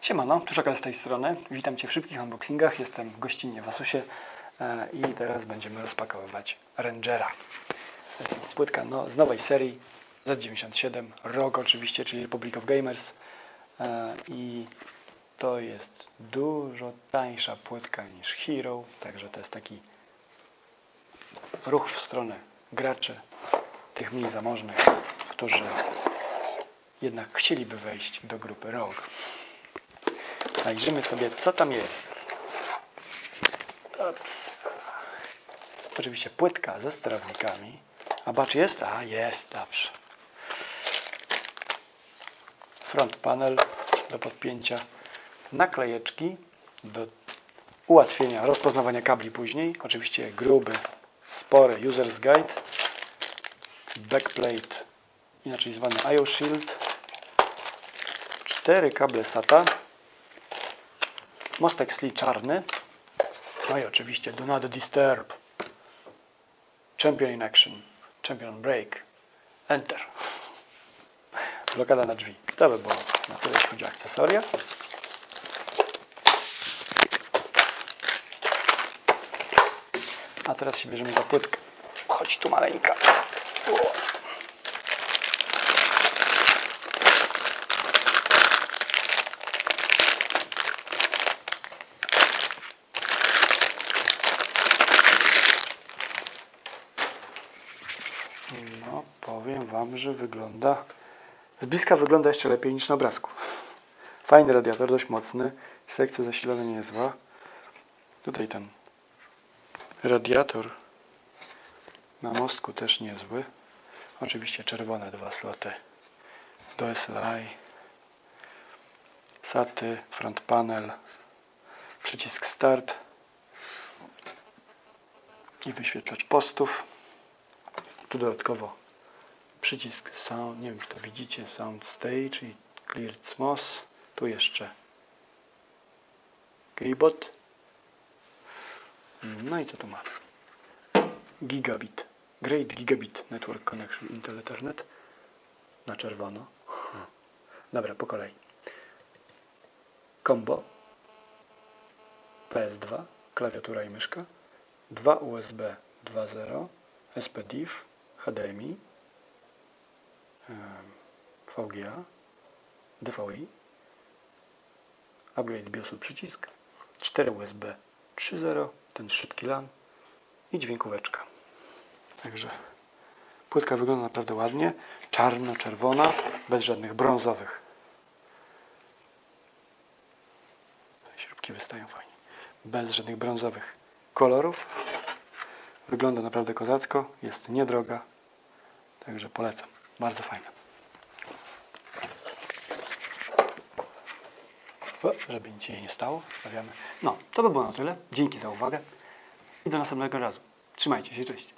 Siemano, Tuszakal z tej strony. Witam Cię w szybkich unboxingach. Jestem gościnnie w Asusie e, i teraz będziemy rozpakowywać Rangera. To jest płytka no, z nowej serii Z97, ROG oczywiście, czyli Republic of Gamers. E, I to jest dużo tańsza płytka niż Hero, także to jest taki ruch w stronę graczy, tych mniej zamożnych, którzy jednak chcieliby wejść do grupy ROG. Zajrzymy sobie, co tam jest. Ops. Oczywiście płytka ze sterawnikami. A bacz jest? A, jest, dobrze. Front panel do podpięcia. Naklejeczki do ułatwienia rozpoznawania kabli później. Oczywiście gruby, spory user's guide. Backplate, inaczej zwany IO Shield. Cztery kable SATA. Mostek SLI czarny. No i oczywiście Do Not Disturb. Champion in Action. Champion Break. Enter. Blokada na drzwi. To by było na tyle, jeśli chodzi o akcesoria. A teraz się bierzemy za płytkę. Chodź tu maleńka. No, powiem Wam, że wygląda. Z bliska wygląda jeszcze lepiej niż na obrazku. Fajny radiator, dość mocny. Sekcja zasilania niezła. Tutaj ten radiator na mostku też niezły. Oczywiście czerwone dwa sloty do SLI. SATY, front panel, przycisk start i wyświetlacz postów. Tu dodatkowo przycisk sound, nie wiem czy to widzicie, sound stage i cleared smos. Tu jeszcze keybot. No i co tu mamy? Gigabit. Great Gigabit Network Connection Intel Ethernet. Na czerwono. Dobra, po kolei. Combo. PS2. Klawiatura i myszka. Dwa USB 2.0. SPDIF. HDMI. VGA. DVI. Upgrade BIOSu przycisk. 4 USB 3.0. Ten szybki LAN. I dźwiękóweczka. Także płytka wygląda naprawdę ładnie. Czarno-czerwona, bez żadnych brązowych. Śrubki wystają fajnie. Bez żadnych brązowych kolorów. Wygląda naprawdę kozacko. Jest niedroga. Także polecam. Bardzo fajna. O, żeby nic się nie stało, stawiamy. No, to by było na tyle. Dzięki za uwagę i do następnego razu. Trzymajcie się, cześć.